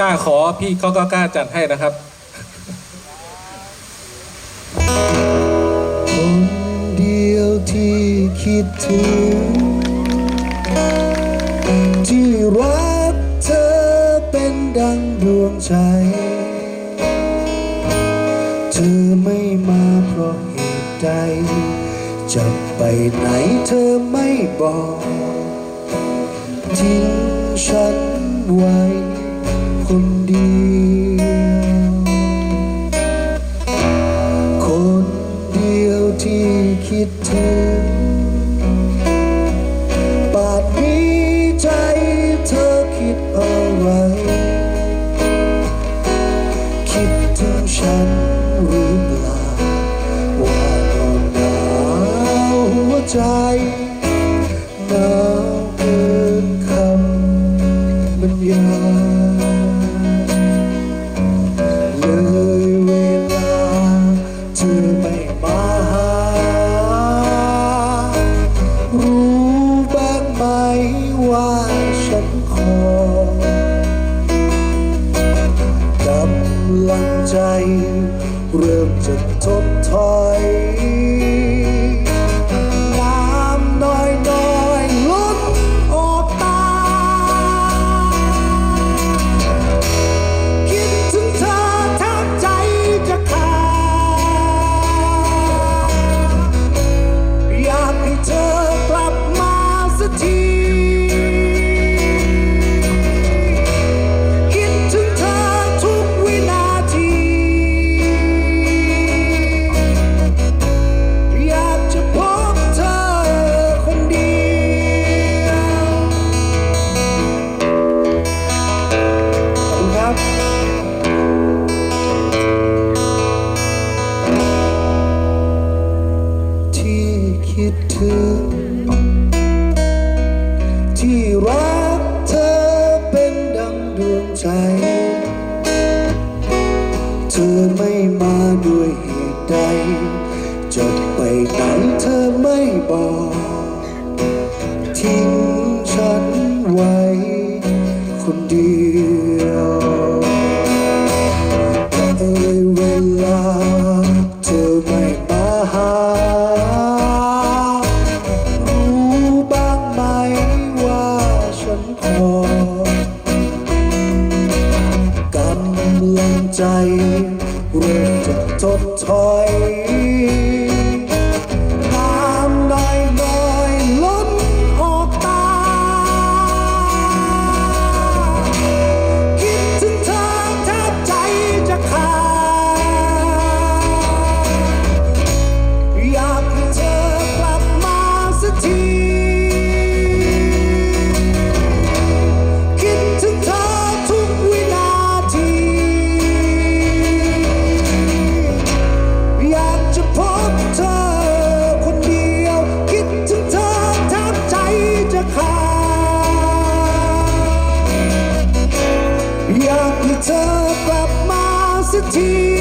กล้าขอพี่เขาก็กล้าจัดให้นะครับคนเดียวที่คิดถึง ที่รักเธอเป็นดังดวงใจ เธอไม่มาเพราะเหตุใด จะไปไหนเธอไม่บอก ทิ้งฉันไว้ คนเดียว คนเดียวที่คิดถึงป่าดนี้ใจเธอคิดอะไร คิดถึงฉันหรือเปล่าว่านอนหนาวหัวใจ ใจ เริ่มจะทบถอย ดถึง ที่รักเธอเป็นดังดวงใจ เธอไม่มาด้วยเหตุใด จะไปไหนเธอไม่บอก ทิ้งฉันไว้ คนเดียว คอกำลังใจเริ่มจะทดถอย อยากให้เธอกลับมาสักที